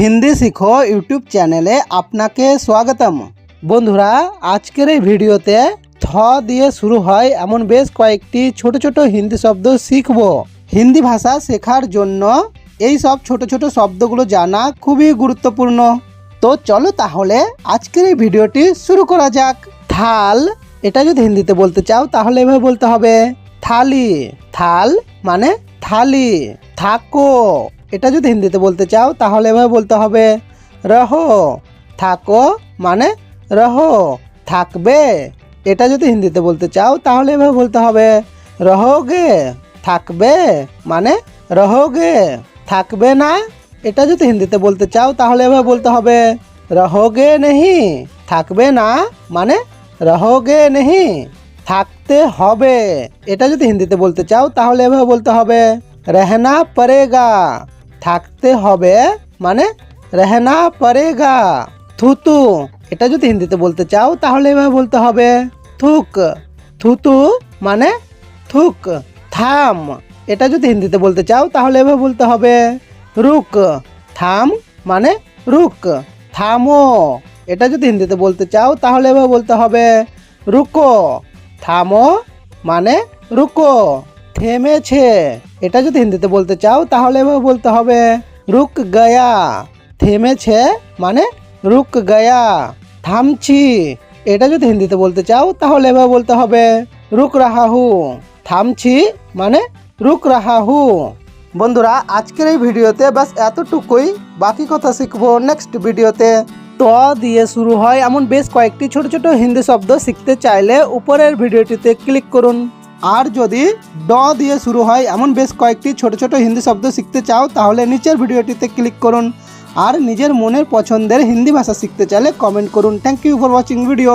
হিন্দি শিখো ইউটিউব চ্যানেলে আপনাকে স্বাগতম। বন্ধুরা, আজকের এই ভিডিওতে থ দিয়ে শুরু হয় এমন বেশ কয়েকটি ছোট ছোট হিন্দি শব্দ শিখব। হিন্দি ভাষা শেখার জন্য এই সব ছোট ছোট শব্দগুলো জানা খুবই গুরুত্বপূর্ণ। তো চলো তাহলে আজকের এই ভিডিওটি শুরু করা যাক। থাল, এটা যদি হিন্দিতে বলতে চাও তাহলে এভাবে বলতে হবে। থালি, থাল মানে থালি। থাকো। এটা যদি হিন্দিতে বলতে চাও, তাহলে এভাবে বলতে হবে, রহো, থাকো মানে রহো, থাকবে। এটা যদি হিন্দিতে বলতে চাও, তাহলে এভাবে বলতে হবে, রহোগে, থাকবে মানে রহোগে, থাকবে না। এটা যদি হিন্দিতে বলতে চাও, তাহলে এভাবে বলতে হবে, রহোগে নেহি, থাকবে না মানে রহোগে নেহি, থাকতে হবে। এটা যদি হিন্দিতে বলতে চাও, তাহলে এভাবে বলতে হবে, রহনা পড়েগা থাকতে হবে মানে রহনা পড়েগা থুতু, এটা যদি হিন্দিতে বলতে চাও তাহলে এভাবে বলতে হবে। থুক, থুতু মানে থুক, থাম, এটা যদি হিন্দিতে বলতে চাও তাহলে এভাবে বলতে হবে। রুক, থাম মানে রুক, থামো, এটা যদি হিন্দিতে বলতে চাও তাহলে এভাবে বলতে হবে। রুকো, থামো মানে রুকো। থেমেছে। এটা যদি হিন্দিতে বলতে চাও, তাহলে এভাবে বলতে হবে, রুক গয়া। থেমেছে মানে রুক গয়া, থামছি। এটা যদি হিন্দিতে বলতে চাও, তাহলে এভাবে বলতে হবে, রুক রাহা হু থামছি মানে রুক রাহা হু বন্ধুরা, আজকের এই ভিডিওতে বাস এতটুকুই। বাকি কথা শিখব নেক্সট ভিডিওতে। ত দিয়ে শুরু হয় এমন বেশ কয়েকটি ছোট ছোট হিন্দি শব্দ শিখতে চাইলে উপরের ভিডিওটিতে ক্লিক করুন। আর যদি ড দিয়ে শুরু হয়, এমন বেশ কয়েকটি ছোট ছোট হিন্দি শব্দ শিখতে চাও, তাহলে নিচের ভিডিওটিতে ক্লিক করুন। আর নিজের মনের পছন্দের হিন্দি ভাষা শিখতে চাইলে কমেন্ট করুন। Thank you for watching video